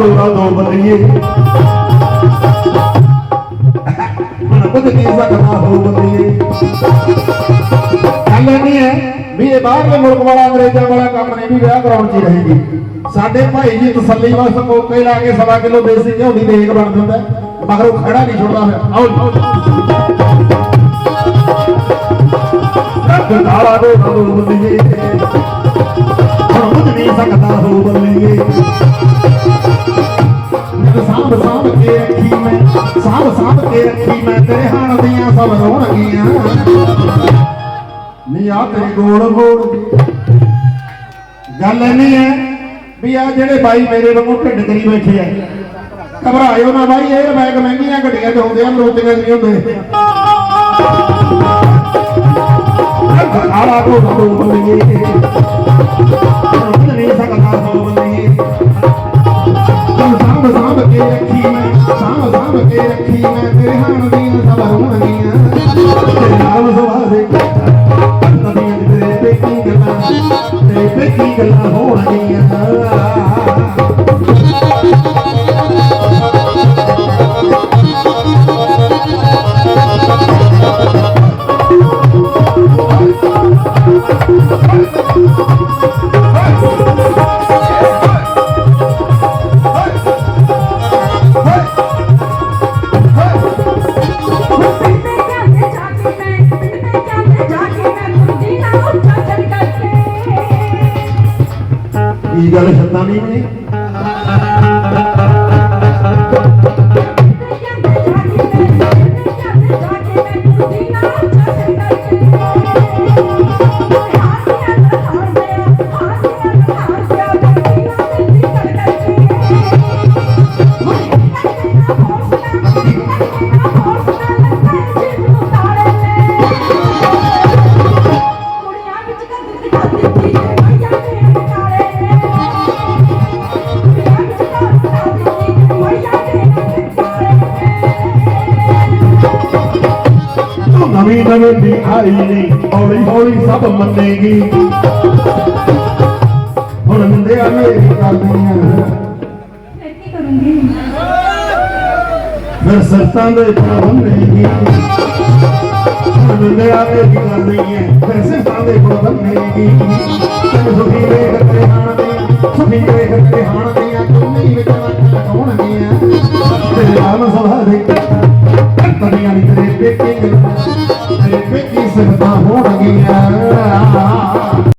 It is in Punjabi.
ਬੱਲੀਏ ਮਨ ਬੁੱਧ ਕੀ ਸਕਦਾ ਹੋ ਬੱਲੀਏ ਗੱਲ ਨਹੀਂ ਹੈ ਵੀ ਇਹ ਬਾਹਰਲੇ ਮੁਲਕ ਵਾਲਾ, ਅੰਗਰੇਜ਼ਾਂ ਵਾਲਾ ਕੰਮ ਨਹੀਂ ਵੀ ਵਿਆਹ ਕਰਾਉਣ ਚ ਰਹੇਗੀ। ਸਾਡੇ ਭਾਈ ਜੀ ਤਸੱਲੀ ਵਾਸਤੇ ਕੋਕੇ ਲਾ ਕੇ ਸਵਾ ਕਿਲੋ ਦੇਸੀ ਘਿਓ ਦੀ ਦੇਗ ਬਣ ਦਿੰਦਾ ਹੈ। ਮਗਰ ਉਹ ਖੜਾ ਨਹੀਂ ਛੁੱਟਦਾ ਫਿਰ ਆਓ ਰੱਬ ਕਾਲਾ ਦੇ ਹੋ ਬੱਲੀਏ ਹੁਣ ਬੁੱਝ ਨਹੀਂ ਸਕਦਾ ਹੋ ਬੱਲੀਏ ਕੇ ਰੱਖੀ ਮੈਂ ਸਾਂਭ ਸਾਂਭ ਕੇ ਰੱਖੀ ਮੈਂ ਤੇਰੇ ਹਾਣ ਦੀਆਂ ਸਭ ਰੋਣਗੀਆਂ ਨੀ ਆ ਤੇਰੀ ਗੋੜ ਗੋੜ ਗੱਲ ਨਹੀਂ ਹੈ ਵੀ ਆ ਜਿਹੜੇ ਬਾਈ ਮੇਰੇ ਵਾਂਗੂ ਢਿੱਡ ਕਰੀ ਬੈਠੇ ਆ ਘਬਰਾਇਓ ਨਾ ਬਾਈ ਇਹ ਬੈਗ ਮਹਿੰਗੀਆਂ ਗੱਡੀਆਂ ਤੇ ਹੁੰਦੇ ਆ ਲੋਟੀਆਂ ਨਹੀਂ ਹੁੰਦੇ ਆਲਾ ਕੋ ਕੋ ਨਹੀਂ ਸਕਦਾ ਹੋ ਕੇ ਰੱਖੀ ਮੈਂ ਸਾਂਭ ਸਾਂਭ ਕੇ ਰੱਖੀ ਮੈਂ ਤੇਰੇ ਹਾਣ ਦੀਆਂ ਸਭ ਰੋਣਗੀਆਂ ਤੇਰੇ ਨਾਮ ਸੁਭਾਵੇ ਨਦੀਆਂ ਦੇ ਤੇਰੇ ਤੇ ਕੀ ਗੱਲਾਂ ਤੇਰੇ ਤੇ ਕੀ ਗੱਲਾਂ ਹੋਣਗੀਆਂ ঈদ আলে সন্তানি ਨਵੀਂ ਨਵੀਂ ਦੀ ਆਈ ਨਹੀਂ ਹੌਲੀ ਹੌਲੀ ਸਭ ਮੰਨੇਗੀ ਹੁਣ ਨਿੰਦਿਆ ਮੇਰੀ ਕਰਦੀਆਂ ਫਿਰ ਸਰਤਾਂ ਦੇ ਪਰ ਬੰਨੇਗੀ ਹੁਣ ਨਿੰਦਿਆ ਮੇਰੀ ਕਰਦੀਆਂ ਫਿਰ ਸਰਤਾਂ ਦੇ ਪਰ ਬੰਨੇਗੀ ਤੈਨੂੰ ਸੁਖੀ ਵੇਖ ਤੇ ਹਾਣ ਦੀਆਂ ਸੁਖੀ ਵੇਖ ਤੇ ਹਾਣ ਦੀਆਂ ਤੂੰ ਨਹੀਂ ਵਿਚਾਰਾ ਕੌਣ ਗਈਆਂ ਤੇਰੇ ਨਾਮ ਸੁਭਾ ਦੇ ਤੜੀਆਂ ਨੀ ਤੇਰੇ ਪੇਕੇ